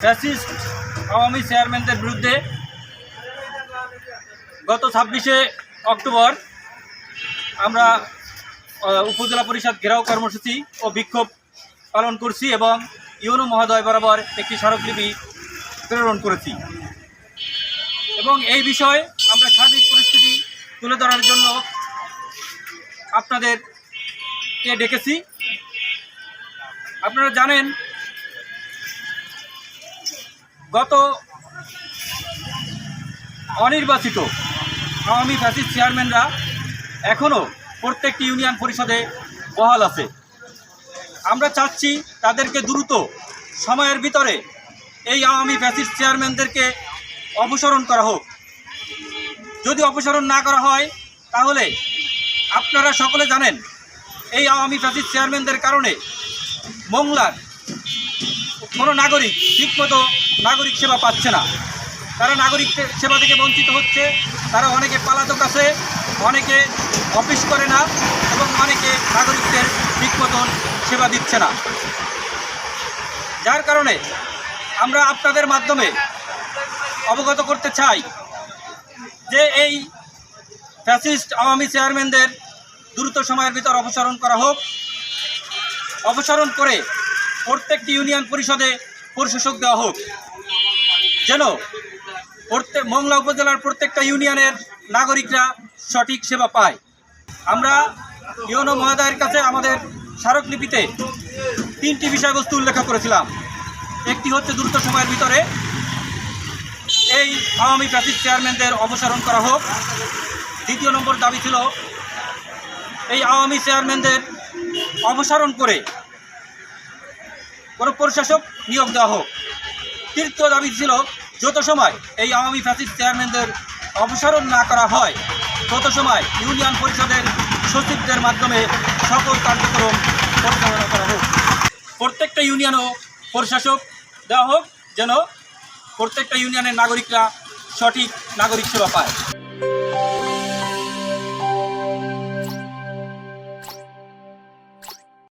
Fascist Awami চেয়ারম্যানদের বিরুদ্ধে গত ছাব্বিশে অক্টোবর আমরা উপজেলা পরিষদ ঘেরাও কর্মসূচি ও বিক্ষোভ পালন করছি এবং ইউনো মহোদয় বরাবর একটি স্মারকলিপি প্রেরণ করেছি। এবং এই বিষয়ে আমরা সার্বিক পরিস্থিতি তুলে ধরার জন্য আপনাদেরকে ডেকেছি। আপনারা জানেন গত অনির্বাচিত আওয়ামী ফ্যাসিস্ট চেয়ারম্যানরা এখনও প্রত্যেকটি ইউনিয়ন পরিষদে বহাল আছে। আমরা চাচ্ছি তাদেরকে দ্রুত সময়ের ভিতরে এই আওয়ামী ফ্যাসিস্ট চেয়ারম্যানদেরকে অপসারণ করা হোক। যদি অপসারণ না করা হয়, তাহলে আপনারা সকলে জানেন, এই আওয়ামী ফ্যাসিস্ট চেয়ারম্যানদের কারণে মোংলার কোনো নাগরিক ঠিকমতো নাগরিক সেবা পাচ্ছে না। তারা নাগরিক সেবা থেকে বঞ্চিত হচ্ছে, তারা অনেকে পালাতক আছে, অনেকে অফিস করে না এবং অনেকে নাগরিকদের ঠিক মতন সেবা দিচ্ছে না। যার কারণে আমরা আপনাদের মাধ্যমে অবগত করতে চাই যে এই ফ্যাসিস্ট আওয়ামী চেয়ারম্যানদের দ্রুত সময়ের ভিতর অপসারণ করা হোক। অপসারণ করে প্রত্যেকটি ইউনিয়ন পরিষদে প্রশাসক দেওয়া হোক। যেন প্রত্যেক মংলা উপজেলার প্রত্যেকটা ইউনিয়নের নাগরিকরা সঠিক সেবা পায়। আমরা ইউনো মহোদয়ের কাছে আমাদের স্মারকলিপিতে তিনটি বিষয়বস্তু উল্লেখ করেছিলাম। একটি হচ্ছে দ্রুত সময়ের ভিতরে এই আওয়ামী ট্রাফিক চেয়ারম্যানদের অপসারণ করা হোক। দ্বিতীয় নম্বর দাবি ছিল এই আওয়ামী চেয়ারম্যানদের অপসারণ করে কোনো প্রশাসক নিয়োগ দেওয়া হোক। তৃতীয় দাবি ছিল, যত সময় এই আওয়ামী ফ্যাসিস্ট চেয়ারম্যানদের অপসারণ না করা হয়, তত সময় ইউনিয়ন পরিষদের সচিবদের মাধ্যমে সকল কার্যক্রম পরিচালনা করা হোক। প্রত্যেকটা ইউনিয়নও প্রশাসক দেওয়া হোক, যেন প্রত্যেকটা ইউনিয়নের নাগরিকরা সঠিক নাগরিক সেবা পায়।